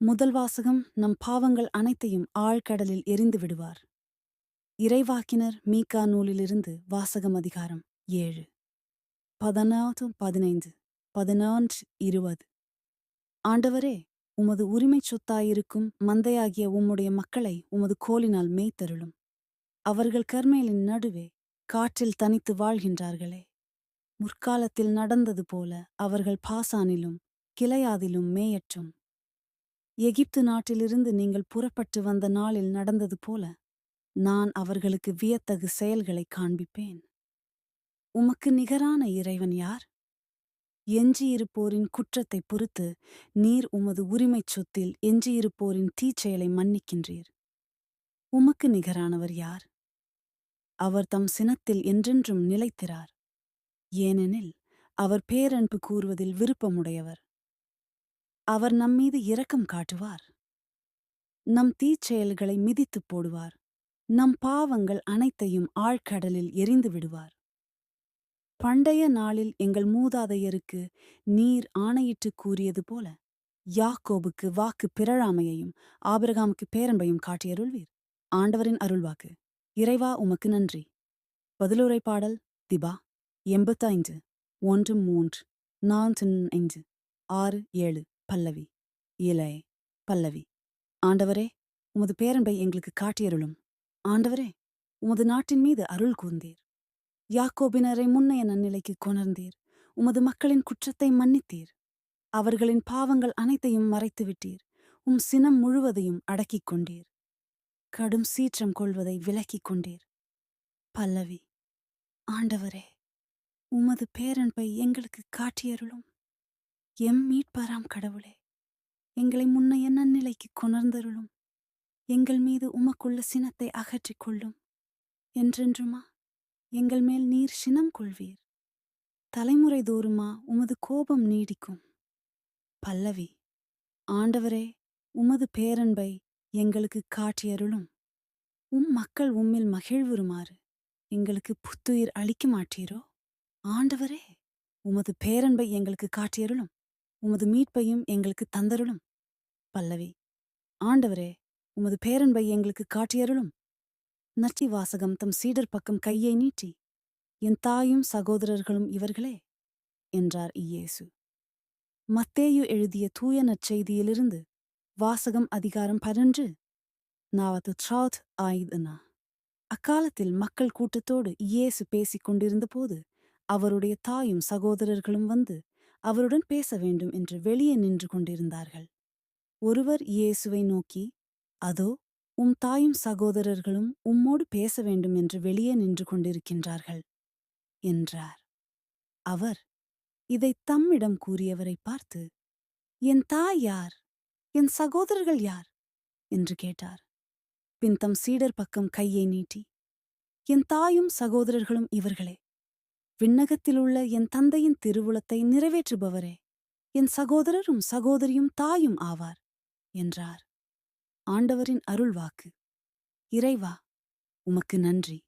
முதல் வாசகம் நம் பாவங்கள் அனைத்தையும் ஆழ்கடலில் எரிந்து விடுவார். இறைவாக்கினர் மீகா நூலிலிருந்து வாசகம் அதிகாரம் ஏழு. பதினாறு பதினைந்து பதினான்று இருபது. ஆண்டவரே உமது உரிமைச் சொத்தாயிருக்கும் மந்தையாகிய உம்முடைய மக்களை உமது கோலினால் மேய்த்தருளும். அவர்கள் கர்மேலின் நடுவே காற்றில் தனித்து வாழ்கின்றார்களே. முற்காலத்தில் நடந்தது போல அவர்கள் பாசானிலும் கிளையாதிலும் மேயற்றும். எகிப்து நாட்டிலிருந்து நீங்கள் புறப்பட்டு வந்த நாளில் நடந்தது போல நான் அவர்களுக்கு வியத்தகு செயல்களைக் காண்பிப்பேன். உமக்கு நிகரான இறைவன் யார்? எஞ்சியிருப்போரின் குற்றத்தைப் பொறுத்து நீர் உமது உரிமைச் சொத்தில் எஞ்சியிருப்போரின் தீச்செயலை மன்னிக்கின்றீர். உமக்கு நிகரானவர் யார்? அவர் தம் சினத்தில் என்றென்றும் நிலைத்திறார் ஏனெனில் அவர் பேரன்பு கூறுவதில் விருப்பமுடையவர். அவர் நம்மீது இரக்கம் காட்டுவார். நம் தீச்செயல்களை மிதித்துப் போடுவார். நம் பாவங்கள் அனைத்தையும் ஆழ்கடலில் எரிந்து விடுவார். பண்டைய நாளில் எங்கள் மூதாதையருக்கு நீர் ஆணையிட்டு கூறியது போல யாக்கோபுக்கு வாக்கு பிறழாமையையும் ஆபிரகாமுக்கு பேரன்பையும் காட்டியருள்வீர். ஆண்டவரின் அருள்வாக்கு. இறைவா உமக்கு நன்றி. பதிலுரை பாடல் திபா எண்பத்தைந்து ஒன்று மூன்று நான்கு ஐந்து ஆறு ஏழு. பல்லவி இலை பல்லவி. ஆண்டவரே உமது பேரன்பை எங்களுக்கு காட்டியருளும். ஆண்டவரே உமது நாட்டின் மீது அருள் கூர்ந்தீர். யாக்கோபினரை முன்னைய நன்னிலைக்கு கொணர்ந்தீர். உமது மக்களின் குற்றத்தை மன்னித்தீர். அவர்களின் பாவங்கள் அனைத்தையும் மறைத்து விட்டீர் உம் சினம் முழுவதையும் அடக்கிக் கொண்டீர். கடும் சீற்றம் கொள்வதை விலக்கிக் கொண்டீர். பல்லவி ஆண்டவரே உமது பேரன்பை எங்களுக்கு காட்டியருளும். எம் மீட்பாராம் கடவுளே. எங்களை முன்னைய நன்னிலைக்கு கொணர்ந்தருளும்? எங்கள் மீது உமக்குள்ள சினத்தை அகற்றிக் கொள்ளும். என்றென்றுமா? எங்கள் மேல் நீர் சினம் கொள்வீர். தலைமுறை தோறுமா உமது கோபம் நீடிக்கும். பல்லவி ஆண்டவரே உமது பேரன்பை எங்களுக்கு காட்டியருளும். உம் மக்கள் உம்மில் மகிழ்வுறுமாறு எங்களுக்கு புத்துயிர் அளிக்க மாட்டீரோ ஆண்டவரே உமது பேரன்பை எங்களுக்கு காட்டியருளும். உமது மீட்பையும் எங்களுக்கு தந்தருளும். பல்லவி ஆண்டவரே உமது பேரன்பை எங்களுக்கு காட்டியருளும். நச்சி வாசகம் தம் சீடர் பக்கம் கையை நீட்டி என் தாயும் சகோதரர்களும் இவர்களே என்றார் இயேசு. மத்தேயு எழுதிய தூய நற்செய்தியிலிருந்து வாசகம் அதிகாரம் பரன்று நாவது ட்ராத் ஆயுதனா அக்காலத்தில் மக்கள் கூட்டத்தோடு இயேசு பேசிக் கொண்டிருந்தபோது அவருடைய தாயும் சகோதரர்களும் வந்து அவருடன் பேச வேண்டும் என்று வெளியே நின்று கொண்டிருந்தார்கள். ஒருவர் இயேசுவை நோக்கி அதோ உம் தாயும் சகோதரர்களும் உம்மோடு பேச வேண்டும் என்று வெளியே நின்று கொண்டிருக்கின்றார்கள் என்றார். அவர் இதை தம்மிடம் கூறியவரை பார்த்து என் தாய் யார்? என் சகோதரர்கள் யார்? என்று கேட்டார். பின் தம் சீடர் பக்கம் கையை நீட்டி என் தாயும் சகோதரர்களும் இவர்களே. விண்ணகத்திலுள்ள என் தந்தையின் திருவுளத்தை நிறைவேற்றுபவரே. என் சகோதரரும் சகோதரியும் தாயும் ஆவார் என்றார். ஆண்டவரின் அருள்வாக்கு. இறைவா உமக்கு நன்றி.